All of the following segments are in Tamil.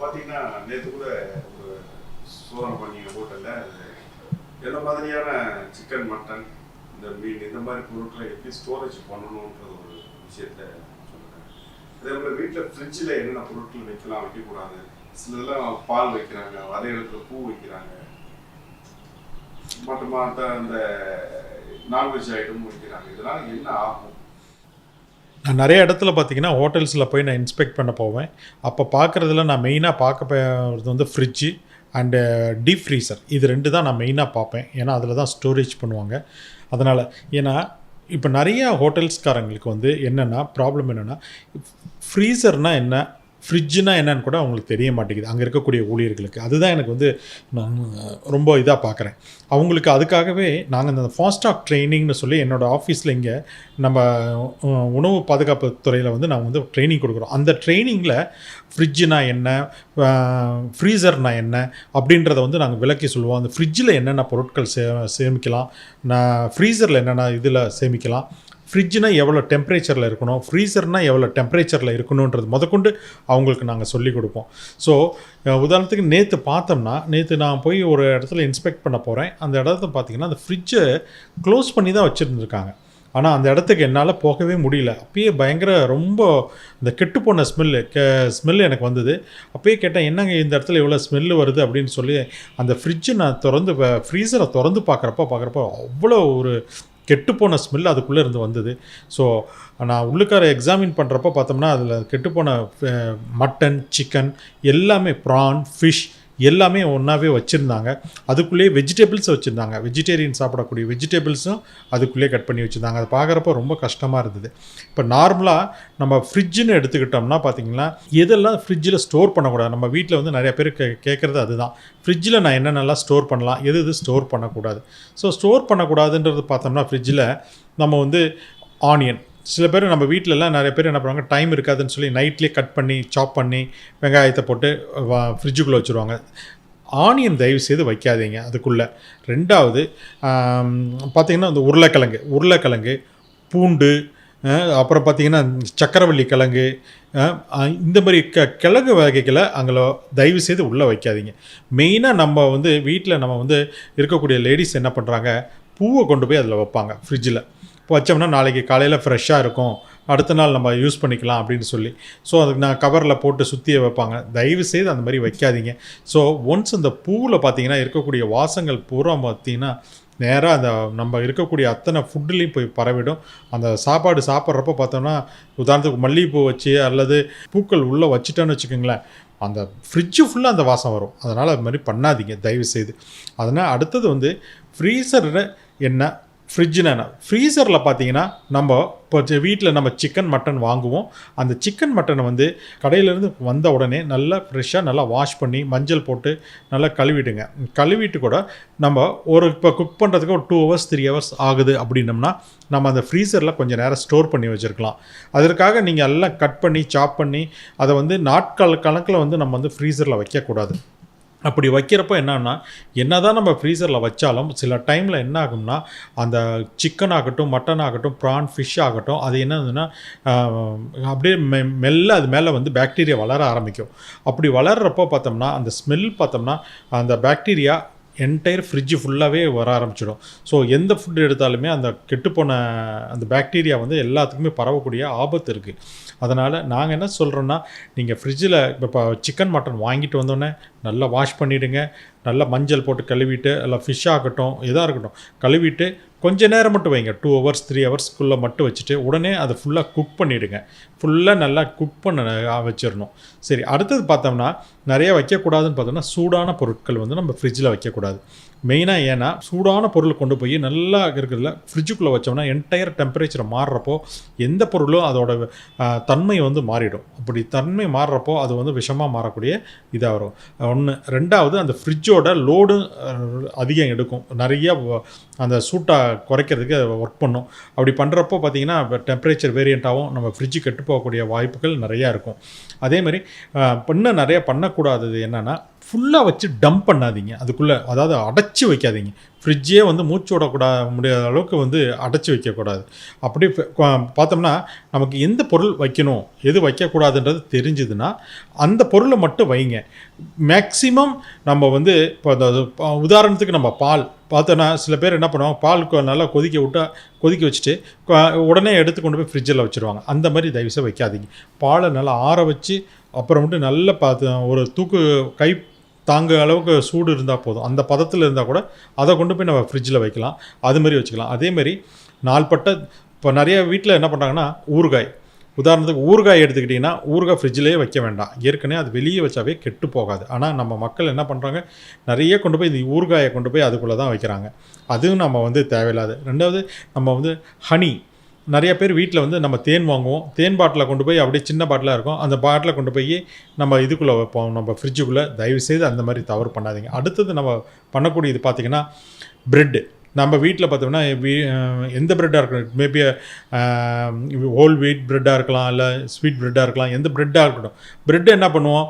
பார்த்தீங்கன்னா நேற்று கூட ஒரு சோழன் பண்ணி ஹோட்டலில் என்ன மாதிரியான சிக்கன் மட்டன் இந்த மீன் இந்த மாதிரி பொருட்களை எப்படி ஸ்டோரேஜ் பண்ணணுன்ற ஒரு விஷயத்த சொல்லுங்கள் அதே மாதிரி வீட்டில் ஃப்ரிட்ஜில் என்னென்ன பொருட்கள் வைக்கலாம் வைக்கக்கூடாது. சிலதெல்லாம் பால் வைக்கிறாங்க அதே இடத்துல பூ வைக்கிறாங்க. மற்ற மற்ற அந்த நான்வெஜ் ஐட்டமும் வைக்கிறாங்க. இதெல்லாம் என்ன ஆகும்? நிறைய இடத்துல பார்த்தீங்கன்னா ஹோட்டல்ஸில் போய் நான் இன்ஸ்பெக்ட் பண்ண போவேன். அப்போ பார்க்குறதுல நான் மெயினாக பார்க்க போகிறது வந்து ஃப்ரிட்ஜு அண்டு டீப் ஃப்ரீசர் இது ரெண்டு தான் நான் மெயினாக பார்ப்பேன் ஏன்னா அதில் தான் ஸ்டோரேஜ் பண்ணுவாங்க. அதனால் ஏன்னா இப்போ நிறைய ஹோட்டல்ஸ்காரங்களுக்கு வந்து என்னென்னா ப்ராப்ளம் என்னென்னா ஃப்ரீசர்னால் என்ன? ஃப்ரிட்ஜுனா என்னன்னு கூட அவங்களுக்கு தெரிய மாட்டேங்குது. அங்கே இருக்கக்கூடிய ஊழியர்களுக்கு. அதுதான் எனக்கு வந்து நான் ரொம்ப இதாக பார்க்குறேன் அவங்களுக்கு அதுக்காகவே நாங்கள் இந்த ஃபாஸ்டாக் ட்ரைனிங்னு சொல்லி என்னோடய ஆஃபீஸில் இங்கே நம்ம உணவு பாதுகாப்பு துறையில் வந்து நாங்கள் வந்து ட்ரைனிங் கொடுக்குறோம். அந்த ட்ரைனிங்கில் ஃப்ரிட்ஜுனா என்ன ஃப்ரீசர்னா என்ன அப்படின்றத வந்து நாங்கள் விளக்கி சொல்லுவோம். அந்த ஃப்ரிட்ஜில் என்னென்ன பொருட்கள் சே சேமிக்கலாம் நான் ஃப்ரீசரில் என்னென்ன இதில் சேமிக்கலாம் ஃப்ரிட்ஜ்னால் எவ்வளோ டெம்பரேச்சரில் இருக்கணும் ஃப்ரீசர்னால் எவ்வளோ டெம்பரேச்சரில் இருக்கணுன்றது முதற்கொண்டு அவங்களுக்கு நாங்கள் சொல்லிக் கொடுப்போம். ஸோ உதாரணத்துக்கு நேற்று பார்த்தோம்னா நேற்று நான் போய் ஒரு இடத்துல இன்ஸ்பெக்ட் பண்ண போகிறேன் அந்த இடத்த பார்த்தீங்கன்னா அந்த ஃப்ரிட்ஜை க்ளோஸ் பண்ணி தான் வச்சுருந்துருக்காங்க. ஆனால் அந்த இடத்துக்கு என்னால் போகவே முடியல. அப்பயே பயங்கர ரொம்ப இந்த கெட்டுப்போன ஸ்மெல்லு கே ஸ்மெல்லு எனக்கு வந்தது. அப்பயே கேட்டேன் என்னங்க இந்த இடத்துல இவ்வளோ ஸ்மெல்லு வருது? அப்படின்னு சொல்லி அந்த ஃப்ரிட்ஜை நான் திறந்து ஃப்ரீசரை திறந்து பார்க்குறப்ப பார்க்குறப்ப அவ்வளோ ஒரு கெட்டுப்போன ஸ்மெல் அதுக்குள்ளே இருந்து வந்தது. ஸோ நான் உள்ளுக்கார எக்ஸாமின் பண்ணுறப்ப பார்த்தோம்னா அதில் கெட்டுப்போன மட்டன் சிக்கன் எல்லாமே ப்ரான் ஃபிஷ் எல்லாமே ஒன்றாவே வச்சுருந்தாங்க. அதுக்குள்ளேயே வெஜிடபிள்ஸ் வச்சுருந்தாங்க. வெஜிடேரியன் சாப்பிடக்கூடிய வெஜிடபிள்ஸும் அதுக்குள்ளேயே கட் பண்ணி வச்சுருந்தாங்க. அதை பார்க்குறப்ப ரொம்ப கஷ்டமாக இருந்தது. இப்போ நார்மலாக நம்ம ஃப்ரிட்ஜுன்னு எடுத்துக்கிட்டோம்னா பார்த்தீங்கன்னா எதெல்லாம் ஃப்ரிட்ஜில் ஸ்டோர் பண்ணக்கூடாது? நம்ம வீட்டில் வந்து நிறைய பேர் கே கேட்குறது அதுதான். ஃப்ரிட்ஜில் நான் என்னென்னலாம் ஸ்டோர் பண்ணலாம்? எது எது ஸ்டோர் பண்ணக்கூடாது? ஸோ ஸ்டோர் பண்ணக்கூடாதுன்றது பார்த்தோம்னா ஃப்ரிட்ஜில் நம்ம வந்து ஆனியன் சில பேர் நம்ம வீட்டிலலாம் நிறைய பேர் என்ன பண்ணுவாங்க டைம் இருக்காதுன்னு சொல்லி நைட்லேயே கட் பண்ணி சாப் பண்ணி வெங்காயத்தை போட்டு ஃப்ரிட்ஜுக்குள்ளே வச்சுருவாங்க. ஆனியன் தயவு செய்து வைக்காதீங்க அதுக்குள்ளே. ரெண்டாவது பார்த்திங்கன்னா அந்த இந்த உருளைக்கிழங்கு உருளைக்கிழங்கு பூண்டு அப்புறம் பார்த்திங்கன்னா சக்கரவள்ளி கிழங்கு இந்த மாதிரி க கிழங்கு வகைகளை அங்கே தயவு செய்து உள்ளே வைக்காதீங்க. மெயினாக நம்ம வந்து வீட்டில் நம்ம வந்து இருக்கக்கூடிய லேடிஸ் என்ன பண்ணுறாங்க பூவை கொண்டு போய் அதில் வைப்பாங்க ஃப்ரிட்ஜில் வச்சோம்னா நாளைக்கு காலையில் ஃப்ரெஷ்ஷாக இருக்கும். அடுத்த நாள் நம்ம யூஸ் பண்ணிக்கலாம் அப்படின்னு சொல்லி. ஸோ அதுக்கு நான் கவரில் போட்டு சுற்றியே வைப்பாங்க. தயவு செய்து அந்த மாதிரி வைக்காதீங்க. ஸோ ஒன்ஸ் அந்த பூவில் பார்த்தீங்கன்னா இருக்கக்கூடிய வாசங்கள் பூரா பார்த்தீங்கன்னா நேராக அந்த நம்ம இருக்கக்கூடிய அத்தனை ஃபுட்டுலேயும் போய் பரவிடும். அந்த சாப்பாடு சாப்பிட்றப்ப பார்த்தோம்னா உதாரணத்துக்கு மல்லிகைப்பூ வச்சு அல்லது பூக்கள் உள்ளே வச்சுட்டோன்னு வச்சுக்கோங்களேன் அந்த ஃப்ரிட்ஜு ஃபுல்லாக அந்த வாசம் வரும். அதனால் அது மாதிரி பண்ணாதீங்க தயவு செய்து. அதனால் அடுத்தது வந்து ஃப்ரீசரில் என்ன ஃப்ரிட்ஜுனா ஃப்ரீசரில் பார்த்தீங்கன்னா நம்ம இப்போ வீட்டில் நம்ம சிக்கன் மட்டன் வாங்குவோம். அந்த சிக்கன் மட்டனை வந்து கடையிலேருந்து வந்த உடனே நல்லா ஃப்ரெஷ்ஷாக நல்லா வாஷ் பண்ணி மஞ்சள் போட்டு நல்லா கழுவிடுங்க. கழுவிட்டு கூட நம்ம ஒரு இப்போ குக் பண்ணுறதுக்கு ஒரு டூ ஹவர்ஸ் த்ரீ ஹவர்ஸ் ஆகுது அப்படின்னம்னா நம்ம அந்த ஃப்ரீசரில் கொஞ்சம் நேரம் ஸ்டோர் பண்ணி வச்சுருக்கலாம். அதற்காக நீங்கள் எல்லாம் கட் பண்ணி சாப் பண்ணி அதை வந்து நாட்கள் கணக்கில் வந்து நம்ம வந்து ஃப்ரீசரில் வைக்கக்கூடாது. அப்படி வைக்கிறப்போ என்னன்னா என்னதான் நம்ம ஃப்ரீசரில் வச்சாலும் சில டைமில் என்ன ஆகும்னா அந்த சிக்கன் ஆகட்டும் மட்டன் ஆகட்டும் ப்ரான் ஃபிஷ் ஆகட்டும் அது என்னதுன்னா அப்படியே மெ மெல்ல அது மேலே வந்து பாக்டீரியா வளர ஆரம்பிக்கும். அப்படி வளர்றப்போ பார்த்தோம்னா அந்த ஸ்மெல் பார்த்தோம்னா அந்த பாக்டீரியா என்டையர் ஃப்ரிட்ஜு ஃபுல்லாகவே வர ஆரம்பிச்சிடும். ஸோ எந்த ஃபுட் எடுத்தாலுமே அந்த கெட்டுப்போன அந்த பாக்டீரியா வந்து எல்லாத்துக்குமே பரவக்கூடிய ஆபத்து இருக்குது அதனால் நாங்கள் என்ன சொல்கிறோன்னா நீங்கள் ஃப்ரிட்ஜில் இப்போ சிக்கன் மட்டன் வாங்கிட்டு வந்தோடனே நல்லா வாஷ் பண்ணிவிடுங்க நல்லா மஞ்சள் போட்டு கழுவிட்டு இல்லை ஃபிஷ் ஆகட்டும் எதாக இருக்கட்டும். கழுவிட்டு கொஞ்சம் நேரம் மட்டும் வைங்க. டூ ஹவர்ஸ் த்ரீ ஹவர்ஸ்க்குள்ளே மட்டும் வச்சுட்டு உடனே அதை ஃபுல்லாக குக் பண்ணிவிடுங்க ஃபுல்லாக நல்லா குக் பண்ண வச்சிடணும். சரி அடுத்தது பார்த்தோம்னா நிறைய வைக்கக்கூடாதுன்னு பார்த்தோம்னா சூடான பொருட்கள் வந்து நம்ம ஃப்ரிட்ஜில் வைக்கக்கூடாது. மெயினாக ஏன்னா சூடான பொருள் கொண்டு போய் நல்லா இருக்கிறதுல ஃப்ரிட்ஜுக்குள்ளே வச்சோம்னா என்டையர் டெம்பரேச்சரை மாறுறப்போ எந்த பொருளும் அதோட தன்மை வந்து மாறிடும். அப்படி தன்மை மாறுறப்போ அது வந்து விஷமாக மாறக்கூடிய இதாக வரும். ஒன்று ரெண்டாவது அந்த ஃப்ரிட்ஜோட லோடு அதிகம் எடுக்கும். நிறைய அந்த சூட்டை குறைக்கிறதுக்கு ஒர்க் பண்ணும். அப்படி பண்ணுறப்போ பார்த்தீங்கன்னா டெம்பரேச்சர் வேரியண்ட்டாகவும் நம்ம ஃப்ரிட்ஜு கெட்டு போகக்கூடிய வாய்ப்புகள் நிறையா இருக்கும். அதே மாதிரி இன்னும் நிறைய பண்ணக்கூடாதது என்னென்னா ஃபுல்லாக வச்சு டம்ப் பண்ணாதீங்க. அதுக்குள்ளே அதாவது அடைச்சி வைக்காதீங்க. ஃப்ரிட்ஜே வந்து மூச்சு விடக்கூடா முடியாத அளவுக்கு வந்து அடைச்சி வைக்கக்கூடாது. அப்படி பார்த்தோம்னா நமக்கு எந்த பொருள் வைக்கணும் எது வைக்கக்கூடாதுன்றது தெரிஞ்சுதுன்னா அந்த பொருளை மட்டும் வைங்க. மேக்சிமம் நம்ம வந்து இப்போ அந்த உதாரணத்துக்கு நம்ம பால். பார்த்தோன்னா சில பேர் என்ன பண்ணுவாங்க பால் கொ- நல்லா கொதிக்க விட்டா கொதிக்க வச்சுட்டு உடனே எடுத்து கொண்டு போய் ஃப்ரிட்ஜில் வச்சுருவாங்க. அந்த மாதிரி தயவுசெய்து வைக்காதீங்க. பாலை நல்லா ஆற வச்சு அப்புறமேட்டு நல்லா பார்த்து ஒரு தூக்கு கை தாங்க அளவுக்கு சூடு இருந்தால் போதும். அந்த பதத்தில் இருந்தால் கூட அதை கொண்டு போய் நம்ம ஃப்ரிட்ஜில் வைக்கலாம். அது மாதிரி வச்சுக்கலாம். அதேமாரி நாள்பட்ட இப்போ நிறைய வீட்டில் என்ன பண்ணுறாங்கன்னா ஊறுகாய். உதாரணத்துக்கு ஊறுகாய் எடுத்துக்கிட்டிங்கன்னா ஊறுகாய் ஃப்ரிட்ஜிலே வைக்க வேண்டாம். ஏற்கனவே அது வெளியே வச்சாவே கெட்டு போகாது. ஆனால் நம்ம மக்கள் என்ன பண்ணுறாங்க நிறைய கொண்டு போய் இந்த ஊறுகாயை கொண்டு போய் அதுக்குள்ளே தான் வைக்கிறாங்க. அதுவும் நம்ம வந்து தேவையில்லாது. ரெண்டாவது நம்ம வந்து ஹனி நிறைய பேர் வீட்டில் வந்து நம்ம தேன் வாங்குவோம். தேன் பாட்டில் கொண்டு போய் அப்படியே சின்ன பாட்டிலாக இருக்கும். அந்த பாட்டில் கொண்டு போய் நம்ம இதுக்குள்ளே வைப்போம். நம்ம ஃப்ரிட்ஜுக்குள்ளே தயவுசெய்து அந்த மாதிரி தவறு பண்ணாதீங்க. அடுத்தது நம்ம பண்ணக்கூடியது பார்த்திங்கன்னா ப்ரெட்டு நம்ம வீட்டில் பார்த்தோம்னா எந்த ப்ரெட்டாக இருக்கட்டும். மேபி ஹோல் வீட் ப்ரெட்டாக இருக்கலாம் இல்லை ஸ்வீட் ப்ரெட்டாக இருக்கலாம். எந்த ப்ரெட்டாக இருக்கட்டும். ப்ரெட்டு என்ன பண்ணுவோம்?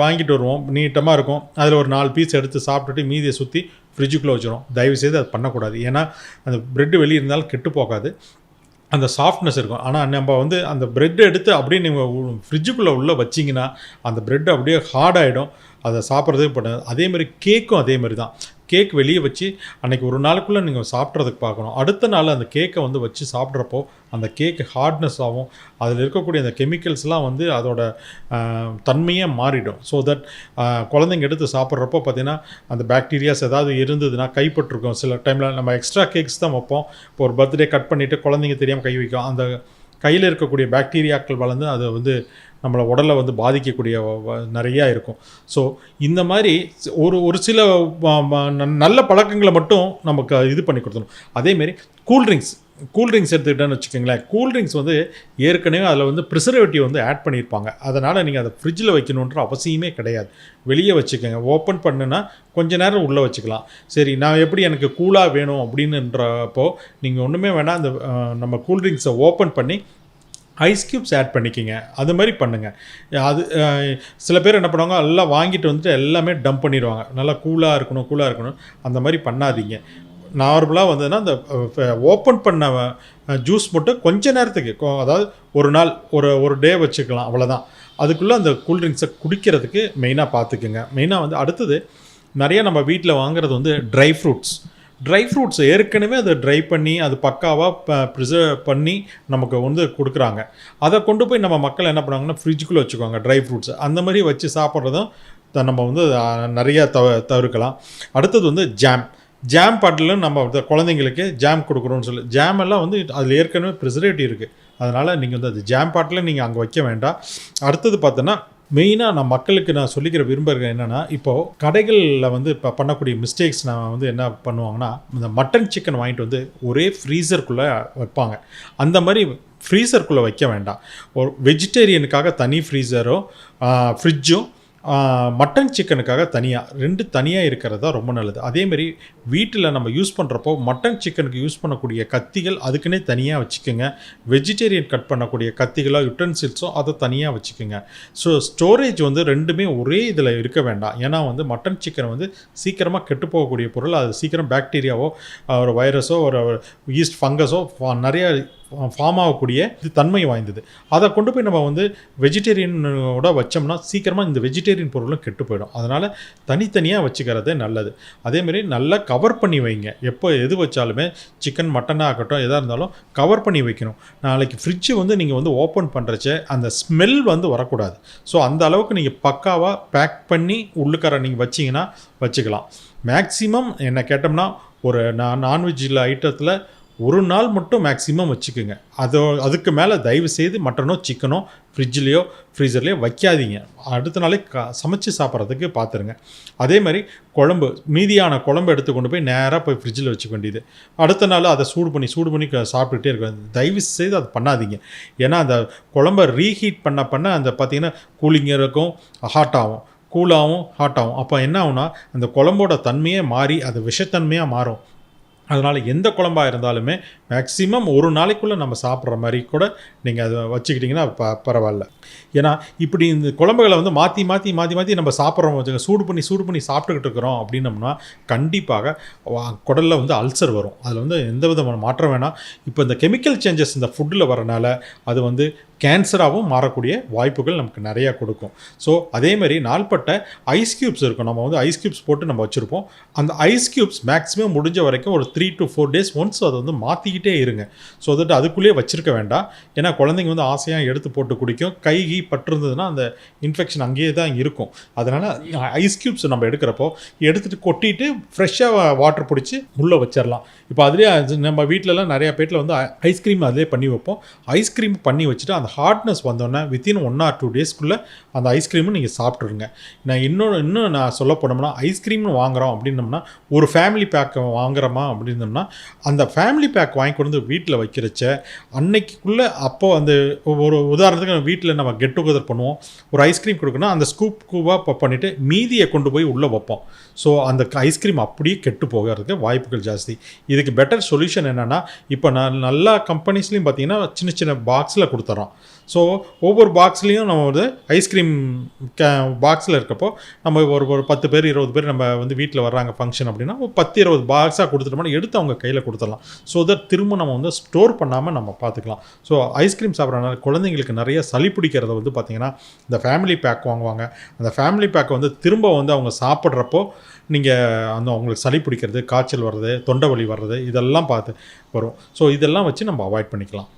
வாங்கிட்டு வருவோம். நீட்டமாக இருக்கும். அதில் ஒரு நாலு பீஸ் எடுத்து சாப்பிட்டுட்டு மீதியை சுற்றி ஃப்ரிட்ஜுக்குள்ளே வச்சிடும் தயவுசெய்து அது பண்ணக்கூடாது. ஏன்னா அந்த ப்ரெட்டு வெளியே இருந்தாலும் கெட்டு போகாது. அந்த சாஃப்ட்னஸ் இருக்கும். ஆனால் நம்ம வந்து அந்த பிரெட் எடுத்து அப்படியே நீங்கள் ஃப்ரிட்ஜுக்குள்ளே உள்ளே வச்சிங்கன்னா அந்த பிரெட் அப்படியே ஹார்ட் ஆகிடும் அதை சாப்பிட்றதே பண்ணாது அதே மாதிரி கேக்கும் அதே மாதிரி தான். கேக் வெளியே வச்சு அன்றைக்கி ஒரு நாளுக்குள்ளே நீங்கள் சாப்பிட்றதுக்கு பார்க்கணும். அடுத்த நாள் அந்த கேக்கை வந்து வச்சு சாப்பிட்றப்போ அந்த கேக்கு ஹார்ட்னஸ் ஆகும். அதில் இருக்கக்கூடிய அந்த கெமிக்கல்ஸ்லாம் வந்து அதோட தன்மையே மாறிடும். ஸோ தட் குழந்தைங்க எடுத்து சாப்பிட்றப்போ பார்த்தீங்கன்னா அந்த பாக்டீரியாஸ் ஏதாவது இருந்ததுன்னா கைப்பட்டிருக்கும் சில டைமில் நம்ம எக்ஸ்ட்ரா கேக்ஸ் தான் வைப்போம். இப்போ ஒரு பர்த்டே கட் பண்ணிவிட்டு குழந்தைங்க தெரியாமல் கை வைக்கும். அந்த கையில் இருக்கக்கூடிய பாக்டீரியாக்கள் வளர்ந்து அதை வந்து நம்மளை உடலை வந்து பாதிக்கக்கூடிய நிறையா இருக்கும். ஸோ இந்த மாதிரி ஒரு ஒரு சில நல்ல பழக்கங்களை மட்டும் நமக்கு இது பண்ணி கொடுத்துணும் அதேமாரி கூல்ட்ரிங்க்ஸ் கூல்ட்ரிங்க்ஸ் எடுத்துக்கிட்டேன்னு வச்சுக்கோங்களேன். கூல்ட்ரிங்க்ஸ் வந்து ஏற்கனவே அதில் வந்து ப்ரிசர்வேட்டிவ் வந்து ஆட் பண்ணியிருப்பாங்க. அதனால் நீங்கள் அதை ஃப்ரிட்ஜில் வைக்கணுன்ற அவசியமே கிடையாது. வெளியே வச்சுக்கோங்க. ஓப்பன் பண்ணுனா கொஞ்ச நேரம் உள்ளே வச்சுக்கலாம். சரி நான் எப்படி எனக்கு கூலாக வேணும் அப்படின்னுன்றப்போ நீங்கள் ஒன்றுமே வேணால் அந்த நம்ம கூல்ட்ரிங்க்ஸை ஓப்பன் பண்ணி ஐஸ் க்யூப்ஸ் ஆட் பண்ணிக்கிங்க. அது மாதிரி பண்ணுங்கள் அது சில பேர் என்ன பண்ணுவாங்க எல்லாம் வாங்கிட்டு வந்துட்டு எல்லாமே டம்ப் பண்ணிடுவாங்க. நல்லா கூலாக இருக்கணும் கூலாக இருக்கணும். அந்த மாதிரி பண்ணாதீங்க. நார்மலாக வந்ததுன்னா அந்த ஓப்பன் பண்ண ஜூஸ் மட்டும் கொஞ்ச நேரத்துக்கு அதாவது ஒரு நாள் ஒரு ஒரு டே வச்சுக்கலாம் அவ்வளோதான் அதுக்குள்ளே அந்த கூல்ட்ரிங்க்ஸை குடிக்கிறதுக்கு மெயினாக பார்த்துக்குங்க மெயினாக வந்து அடுத்தது நிறைய நம்ம வீட்டில் வாங்குறது வந்து ட்ரை ஃப்ரூட்ஸ். ட்ரை ஃப்ரூட்ஸ் ஏற்கனவே அதை ட்ரை பண்ணி அது பக்காவாக ப்ரிசர்வ் பண்ணி நமக்கு வந்து கொடுக்குறாங்க. அதை கொண்டு போய் நம்ம மக்கள் என்ன பண்ணுவாங்கன்னா ஃப்ரிட்ஜுக்குள்ளே வச்சுக்குவாங்க ட்ரை ஃப்ரூட்ஸ். அந்த மாதிரி வச்சு சாப்பிட்றதும் த- நம்ம வந்து நிறையா நிறைய தவ தவிர்க்கலாம். அடுத்தது வந்து ஜாம். ஜாம் பாட்டிலும் நம்ம குழந்தைங்களுக்கு ஜாம் கொடுக்குறோம்னு சொல்லி ஜாம் எல்லாம் வந்து அதில் ஏற்கனவே ப்ரிசர்வேட்டிவ் இருக்குது அதனால் நீங்கள் வந்து அது ஜாம் பாட்டில் நீங்கள் அங்கே வைக்க வேண்டாம். அடுத்தது பார்த்தோன்னா மெயினாக நான் மக்களுக்கு நான் சொல்லிக்கிற விரும்புகிறேன் என்னென்னா இப்போது கடைகளில் வந்து இப்போ பண்ணக்கூடிய மிஸ்டேக்ஸ் நான் வந்து என்ன பண்ணுவாங்கன்னா இந்த மட்டன் சிக்கன் வாங்கிட்டு வந்து ஒரே ஃப்ரீசருக்குள்ளே வைப்பாங்க. அந்த மாதிரி ஃப்ரீசருக்குள்ளே வைக்க வேண்டாம். ஒரு வெஜிடேரியனுக்காக தனி ஃப்ரீசரும் ஃப்ரிட்ஜும் மட்டன் சிக்கனுக்காக தனியாக ரெண்டு தனியாக இருக்கிறது தான் ரொம்ப நல்லது. அதேமாரி வீட்டில் நம்ம யூஸ் பண்ணுறப்போ மட்டன் சிக்கனுக்கு யூஸ் பண்ணக்கூடிய கத்திகள் அதுக்குன்னே தனியாக வச்சுக்கோங்க. வெஜிடேரியன் கட் பண்ணக்கூடிய கத்திகளோ யுட்டன்சில்ஸோ அதை தனியாக வச்சுக்கோங்க. ஸோ ஸ்டோரேஜ் வந்து ரெண்டுமே ஒரே இதில் இருக்க வேண்டாம். ஏன்னா வந்து மட்டன் சிக்கன் வந்து சீக்கிரமாக கெட்டு போகக்கூடிய பொருள். அது சீக்கிரம் பாக்டீரியாவோ ஒரு வைரஸோ ஒரு ஈஸ்ட் ஃபங்கஸோ நிறையா ஃபார்ம் ஆகக்கூடிய இது தன்மை வாய்ந்தது. அதை கொண்டு போய் நம்ம வந்து வெஜிடேரியனோட வச்சோம்னா சீக்கிரமாக இந்த வெஜிடேரியன் பொருளும் கெட்டு போயிடும். அதனால் தனித்தனியாக வச்சுக்கிறதே நல்லது. அதேமாரி நல்லா கவர் பண்ணி வைங்க. எப்போ எது வச்சாலுமே சிக்கன் மட்டனாக ஆகட்டும் எதாக இருந்தாலும் கவர் பண்ணி வைக்கணும். நாளைக்கு ஃப்ரிட்ஜு வந்து நீங்கள் வந்து ஓப்பன் பண்ணுறச்ச அந்த ஸ்மெல் வந்து வரக்கூடாது. ஸோ அந்த அளவுக்கு நீங்கள் பக்காவாக பேக் பண்ணி உள்ளுக்கார நீங்கள் வச்சிங்கன்னா வச்சுக்கலாம். மேக்ஸிமம் என்ன கேட்டோம்னா ஒரு நான் நான்வெஜ்ஜில் ஐட்டத்தில் ஒரு நாள் மட்டும் மேக்ஸிமம் வச்சுக்கோங்க. அதோ அதுக்கு மேலே தயவு செய்து மட்டனோ சிக்கனோ ஃப்ரிட்ஜ்லேயோ ஃப்ரீசர்லேயோ வைக்காதீங்க. அடுத்த நாளே க சமைச்சு சாப்பிட்றதுக்கு பார்த்துருங்க அதே மாதிரி குழம்பு மீதியான குழம்பு எடுத்து கொண்டு போய் நேராக போய் ஃப்ரிட்ஜில் வச்சுக்க வேண்டியது. அடுத்த நாள் அதை சூடு பண்ணி சூடு பண்ணி சாப்பிட்டுக்கிட்டே சாப்பிட்டுட்டே இருக்க தயவு செய்து அதை பண்ணாதீங்க. ஏன்னா அந்த குழம்ப ரீஹீட் பண்ண பண்ண அந்த பார்த்தீங்கன்னா கூலிங் இருக்கும் ஹாட் ஆகும். கூலாகவும் ஹாட் ஆகும். அப்போ என்ன ஆகும்னா அந்த குழம்போட தன்மையே மாறி அது விஷத்தன்மையாக மாறும். அதனால் எந்த குழம்பாக இருந்தாலுமே மேக்ஸிமம் ஒரு நாளைக்குள்ளே நம்ம சாப்பிட்ற மாதிரி கூட நீங்கள் அதை வச்சுக்கிட்டிங்கன்னா ப பரவாயில்ல. ஏன்னா இப்படி இந்த குழம்புகளை வந்து மாற்றி மாற்றி மாற்றி மாற்றி நம்ம சாப்பிட்றோம் வச்சுக்க சூடு பண்ணி சூடு பண்ணி சாப்பிட்டுக்கிட்டு இருக்கிறோம் அப்படின்னம்னா கண்டிப்பாக குடலில் வந்து அல்சர் வரும். அதில் வந்து எந்த விதமான மாற்றம் வேணாம். இப்போ இந்த கெமிக்கல் சேஞ்சஸ் இந்த ஃபுட்டில் வரனால அது வந்து கேன்சராகவும் மாறக்கூடிய வாய்ப்புகள் நமக்கு நிறையா கொடுக்கும். ஸோ அதே மாதிரி நாள்பட்ட ஐஸ் க்யூப்ஸ் இருக்கும். நம்ம வந்து ஐஸ் க்யூப்ஸ் போட்டு நம்ம வச்சுருப்போம். அந்த ஐஸ் க்யூப்ஸ் மேக்ஸிமம் முடிஞ்ச வரைக்கும் ஒரு three to four days once அதை வந்து மாற்றிக்கிட்டே இருங்க. ஸோ தட் அதுக்குள்ளேயே வச்சுருக்க வேண்டாம். ஏன்னா குழந்தைங்க வந்து ஆசையாக எடுத்து போட்டு குடிக்கும். கை கீ பட்டிருந்ததுன்னா அந்த இன்ஃபெக்ஷன் அங்கேயே தான் இருக்கும். அதனால் ஐஸ் க்யூப்ஸ் நம்ம எடுக்கிறப்போ எடுத்துகிட்டு கொட்டிட்டு ஃப்ரெஷ்ஷாக வாட்டர் பிடிச்சி உள்ளே வச்சிடலாம் இப்போ அதுலேயே அது நம்ம வீட்டிலலாம் நிறையா பேட்டில் வந்து ஐஸ்கிரீம் அதிலே பண்ணி வைப்போம். ஐஸ்கிரீம் பண்ணி வச்சுட்டு அந்த ஹார்ட்னஸ் வந்தோடனே வித்தின் ஒன் ஆர் டூ டேஸ்க்குள்ளே அந்த ஐஸ்கிரீமும் நீங்கள் சாப்பிட்ருங்க நான் இன்னொன்று இன்னும் நான் சொல்ல போனோம்னா ஐஸ்கிரீம்னு வாங்குறோம் அப்படின்னம்னா ஒரு ஃபேமிலி பேக் வாங்குறோமா அப்படின்னம்னா அந்த ஃபேமிலி பேக் வாங்கி கொண்டு வந்து வீட்டில் வைக்கிறச்ச அன்னைக்குள்ளே அப்போது அந்த ஒரு உதாரணத்துக்கு வீட்டில் நம்ம கெட் டுகெதர் பண்ணுவோம். ஒரு ஐஸ்கிரீம் கொடுக்கணும் அந்த ஸ்கூப் ஸ்கூப்பாக பண்ணிவிட்டு மீதியை கொண்டு போய் உள்ளே வைப்போம். ஸோ அந்த ஐஸ்கிரீம் அப்படியே கெட்டு போகிறதுக்கு வாய்ப்புகள் ஜாஸ்தி. இதுக்கு பெட்டர் சொல்யூஷன் என்னென்னா இப்போ நான் எல்லா கம்பெனிஸ்லையும் பார்த்தீங்கன்னா சின்ன சின்ன பாக்ஸில் கொடுத்துட்றோம் ஸோ ஒவ்வொரு பாக்ஸ்லேயும் நம்ம வந்து ஐஸ்கிரீம் கே பாக்ஸில் இருக்கப்போ நம்ம ஒரு ஒரு பத்து பேர் இருபது பேர் நம்ம வந்து வீட்டில் வர்றாங்க ஃபங்க்ஷன் அப்படின்னா ஒரு பத்து இருபது பாக்ஸாக கொடுத்துட்டோம்னா எடுத்து அவங்க கையில் கொடுத்துடலாம். ஸோ தட் திரும்ப நம்ம வந்து ஸ்டோர் பண்ணாமல் நம்ம பார்த்துக்கலாம் ஸோ ஐஸ்கிரீம் சாப்பிட்றதுனால குழந்தைங்களுக்கு நிறைய சளி பிடிக்கிறத வந்து பார்த்திங்கன்னா இந்த ஃபேமிலி பேக் வாங்குவாங்க. அந்த ஃபேமிலி பேக்கை வந்து திரும்ப வந்து அவங்க சாப்பிட்றப்போ நீங்கள் அந்த அவங்களுக்கு சளி பிடிக்கிறது காய்ச்சல் வர்றது தொண்டை வலி வர்றது இதெல்லாம் பார்த்து வரும். ஸோ இதெல்லாம் வச்சு நம்ம அவாய்ட் பண்ணிக்கலாம்.